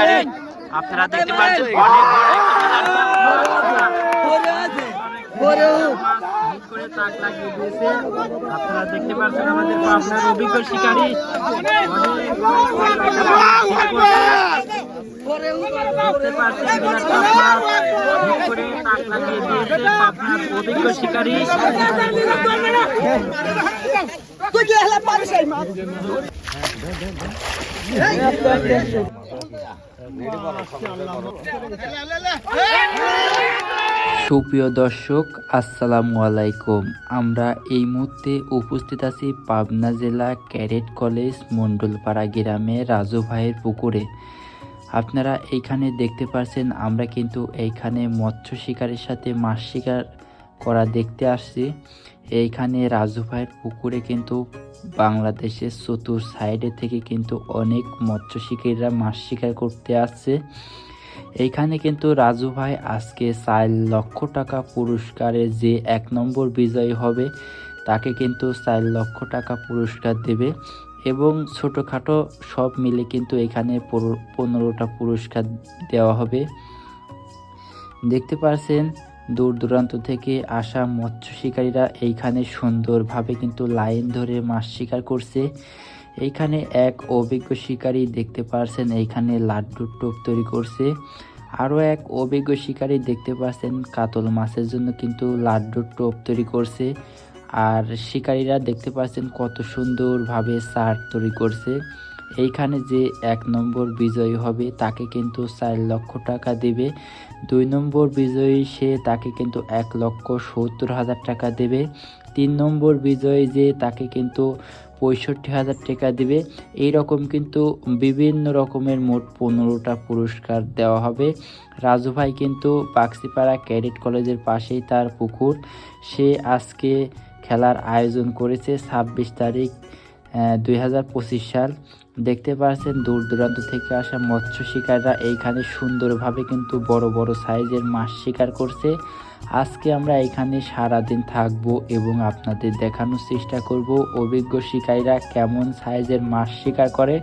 শিকারি আপনারা দেখতে পাচ্ছেন আপনারা দেখতে পাচ্ছেন আমাদের পাবনার অভিজ্ঞ শিকারী। মাছ। সুপ্রিয় দর্শক, আসসালামু আলাইকুম। আমরা এই মুহূর্তে উপস্থিত আছি পাবনা জেলা ক্যাডেট কলেজ মণ্ডলপাড়া গ্রামে রাজু ভাইয়ের পুকুরে। আপনারা এইখানে দেখতে পাচ্ছেন আমরা কিন্তু এইখানে মৎস্য শিকারের সাথে মাছ শিকার করা দেখতে আসছি। এইখানে রাজু ভাইয়ের পুকুরে কিন্তু বাংলাদেশের চতুর সাইডে থেকে কিন্তু অনেক মৎস্য শিকারীরা মাছ শিকার করতে আসছে। এইখানে কিন্তু রাজু ভাই আজকে চার লক্ষ টাকা পুরস্কারে যে এক নম্বর বিজয়ী হবে, তাকে কিন্তু চার লক্ষ টাকা পুরস্কার দেবে এবং ছোটোখাটো সব মিলে কিন্তু এখানে পনেরো- পনেরোটা পুরস্কার দেওয়া হবে। দেখতে পাচ্ছেন দূর দূরান্ত থেকে আসা মৎস্য শিকারীরা এইখানে সুন্দরভাবে কিন্তু লাইন ধরে মাছ শিকার করছে। এইখানে এক অভিজ্ঞ শিকারী দেখতে পারছেন, এইখানে লাড্ডুর টোপ তৈরি করছে। আরও এক অভিজ্ঞ শিকারী দেখতে পাচ্ছেন কাতল মাছের জন্য কিন্তু লাড্ডুর টোপ তৈরি করছে। আর শিকারীরা দেখতে পাচ্ছেন কত সুন্দরভাবে সার তৈরি করছে। এইখানে যে এক নম্বর বিজয়ী হবে, তাকে কিন্তু চার লক্ষ টাকা দেবে। দুই নম্বর বিজয়ী, সে তাকে কিন্তু এক লক্ষ সত্তর হাজার টাকা দেবে। তিন নম্বর বিজয়ী, যে তাকে কিন্তু পঁয়ষট্টি হাজার টাকা দেবে। এই রকম কিন্তু বিভিন্ন রকমের মোট পনেরোটা পুরস্কার দেওয়া হবে। রাজু ভাই কিন্তু পাকসিপাড়া ক্যাডেট কলেজের পাশেই তার পুকুর। সে আজকে খেলার আয়োজন করেছে। ছাব্বিশ তারিখ দুই হাজার পঁচিশ সাল। দেখতে পাচ্ছেন দূর দূরান্ত থেকে আসা মৎস্য শিকাররা এইখানে সুন্দরভাবে কিন্তু বড় বড় সাইজের মাছ শিকার করছে। আজকে আমরা এখানে সারাদিন থাকব এবং আপনাদের দেখানোর চেষ্টা করব অভিজ্ঞ শিকারীরা কেমন সাইজের মাছ শিকার করে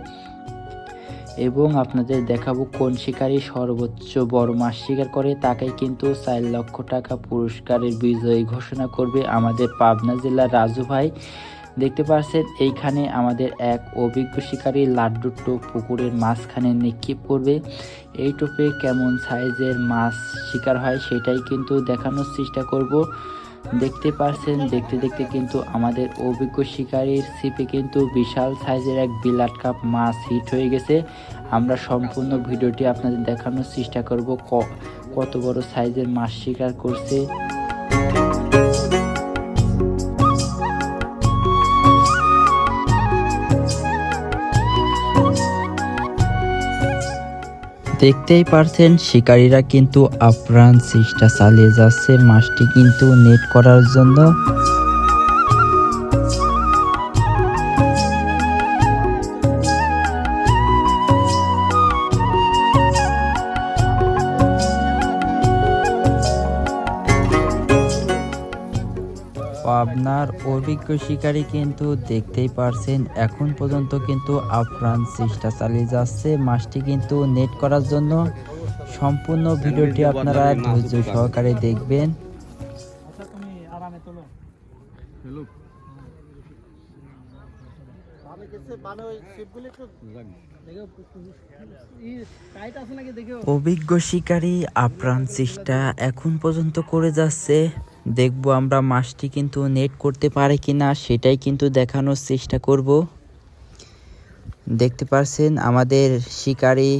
এবং আপনাদের দেখাবো কোন শিকারী সর্বোচ্চ বড় মাছ শিকার করে। তাকে কিন্তু চার লক্ষ টাকা পুরস্কারের বিজয়ী ঘোষণা করবে আমাদের পাবনা জেলার রাজু ভাই। দেখতে পাচ্ছেন এইখানে আমাদের এক অভিজ্ঞ শিকারী লাড্ডুর টোপ পুকুরের মাঝখানে নিক্ষেপ করবে। এই টোপে কেমন সাইজের মাছ শিকার হয় সেটাই কিন্তু দেখানোর চেষ্টা করব। দেখতে পাচ্ছেন দেখতে দেখতে কিন্তু আমাদের অভিজ্ঞ শিকারীর ছিপে কিন্তু বিশাল সাইজের এক বিলাট কাপ মাছ হিট হয়ে গেছে। আমরা সম্পূর্ণ ভিডিওটি আপনাদের দেখানোর চেষ্টা করব কত বড় সাইজের মাছ শিকার করছে। দেখতেই পারছেন শিকারীরা কিন্তু আপ্রাণ চেষ্টা চালিয়ে যাচ্ছে। মাছটি কিন্তু নেট করার জন্য আপনার অভিজ্ঞ শিকারী কিন্তু দেখতেই পারছেন। এখন পর্যন্ত কিন্তু আপ্রাণ চেষ্টা চালিয়ে যাচ্ছে। মাছটি কিন্তু নেট করার জন্য সম্পূর্ণ ভিডিওটি আপনারা ধৈর্য সহকারে দেখবেন। অভিজ্ঞ শিকারী আপ্রাণ চেষ্টা এখন পর্যন্ত করে যাচ্ছে। দেখব আমরা মাছটি কিন্তু নেট করতে পারে কিনা, সেটাই কিন্তু দেখানোর চেষ্টা করব। দেখতে পারছেন, আমাদের শিকারি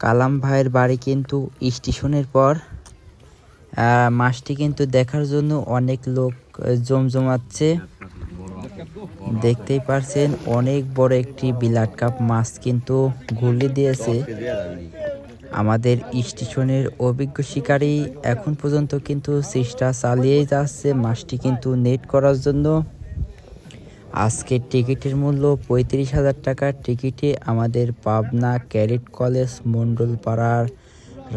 কালাম ভাইয়ের বাড়ি কিন্তু স্টেশনের পর। মাছটি কিন্তু দেখার জন্য অনেক লোক জমজমাচ্ছে। দেখতেই পারছেন, অনেক বড় একটি বিলাট কাপ মাছ কিন্তু গুলি দিয়েছে। আমাদের স্টেশনের অভিজ্ঞ শিকারী এখন পর্যন্ত কিন্তু চেষ্টা চালিয়েই যাচ্ছে মাছটি কিন্তু নেট করার জন্য। আজকের টিকিটের মূল্য পঁয়ত্রিশ হাজার টাকার টিকিটে আমাদের পাবনা ক্যারেট কলেজ মণ্ডলপাড়ার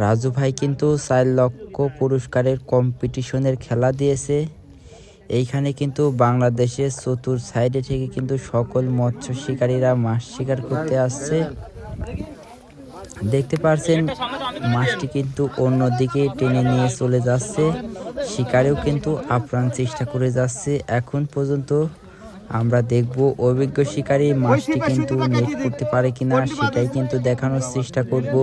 রাজু ভাই কিন্তু চার লক্ষ পুরস্কারের কম্পিটিশনের খেলা দিয়েছে। এইখানে কিন্তু বাংলাদেশের চতুর সাইডে থেকে কিন্তু সকল মৎস্য শিকারীরা মাছ শিকার করতে আসছে। দেখতে পারছেন, মাছটি কিন্তু অন্যদিকে টেনে নিয়ে চলে যাচ্ছে, শিকারেও কিন্তু আপ্রাণ চেষ্টা করে যাচ্ছে। এখন পর্যন্ত আমরা দেখব অভিজ্ঞ শিকারী মাছটি কিন্তু নেট করতে পারে কিনা, সেটাই কিন্তু দেখানোর চেষ্টা করব।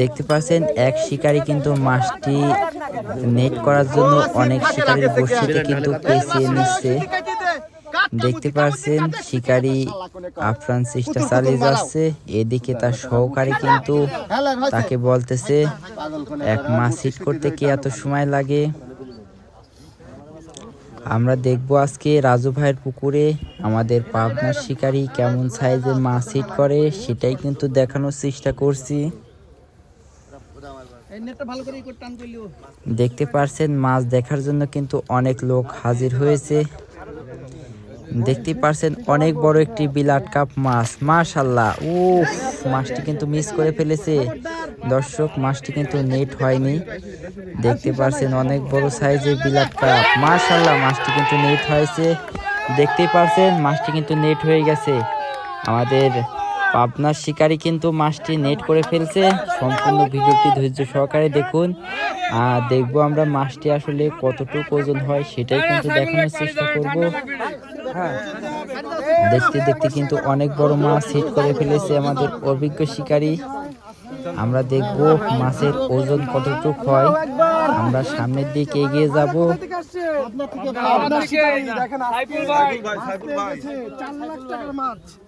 দেখতে পাচ্ছেন, এক শিকারী কিন্তু মাছটি নেট করার জন্য অনেক শিকারীর বসিতে কিন্তু পেঁচিয়ে নিচ্ছে। দেখতে পাচ্ছেন শিকারী আপ্রাণ চেষ্টা চালিয়ে যাচ্ছে এদিকে তার সহকারী কিন্তু তাকে বলতেছে এক মাছ হিট করতে কি এত সময় লাগে আমরা দেখব আজকে রাজু ভাইয়ের পুকুরে আমাদের পাবনার শিকারী কেমন সাইজের মাছ হিট করে সেটাই কিন্তু দেখানোর চেষ্টা করছি দেখতে পারছেন মাছ দেখার জন্য কিন্তু অনেক লোক হাজির হয়েছে দেখতে পারছেন অনেক বড় একটি বিলাট কাপ মাছ। মাশাল্লাহ ও মাছটি কিন্তু মিস করে ফেলেছে। দর্শক, মাছটি কিন্তু নেট হয়নি। দেখতে পারছেন অনেক বড় সাইজের বিলাট কাপ। মাশাল্লাহ মাছটি কিন্তু নেট হয়েছে। দেখতেই পারছেন, মাছটি কিন্তু নেট হয়ে গেছে। আমাদের পাবনার শিকারি কিন্তু মাছটি নেট করে ফেলছে। সম্পূর্ণ ভিডিওটি ধৈর্য সহকারে দেখুন। আর দেখব আমরা মাছটি আসলে কতটুকু ওজন হয় সেটাই কিন্তু দেখানোর চেষ্টা করব। দেখতে দেখতে কিন্তু অনেক বড় মাছ হিট করে ফেলেছে আমাদের অভিজ্ঞ শিকারী। আমরা দেখব মাছের ওজন কতটুকু হয়। আমরা সামনের দিকে এগিয়ে যাব। দেন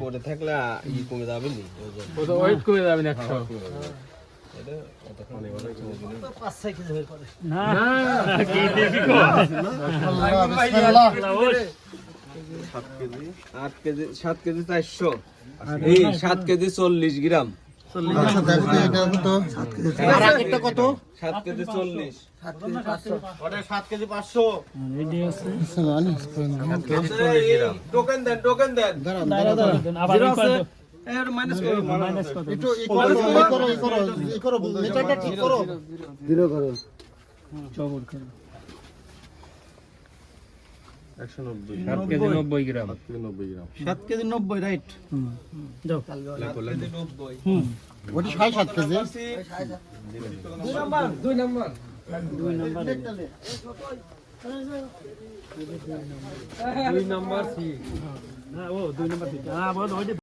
পড়ে থাকলে ই কমে যাবে নি। ওয়েট এটা কতক্ষণে বলে না সাত কেজি আট কেজি সাত কেজি চারশো এই সাত কেজি চল্লিশ গ্রাম সাত কেজি চল্লিশ টোকেন দেন টোকেন দেন দুই নাম্বার। দুই নাম্বার। সি। হ্যাঁ ও দুই নাম্বার সি। হ্যাঁ বল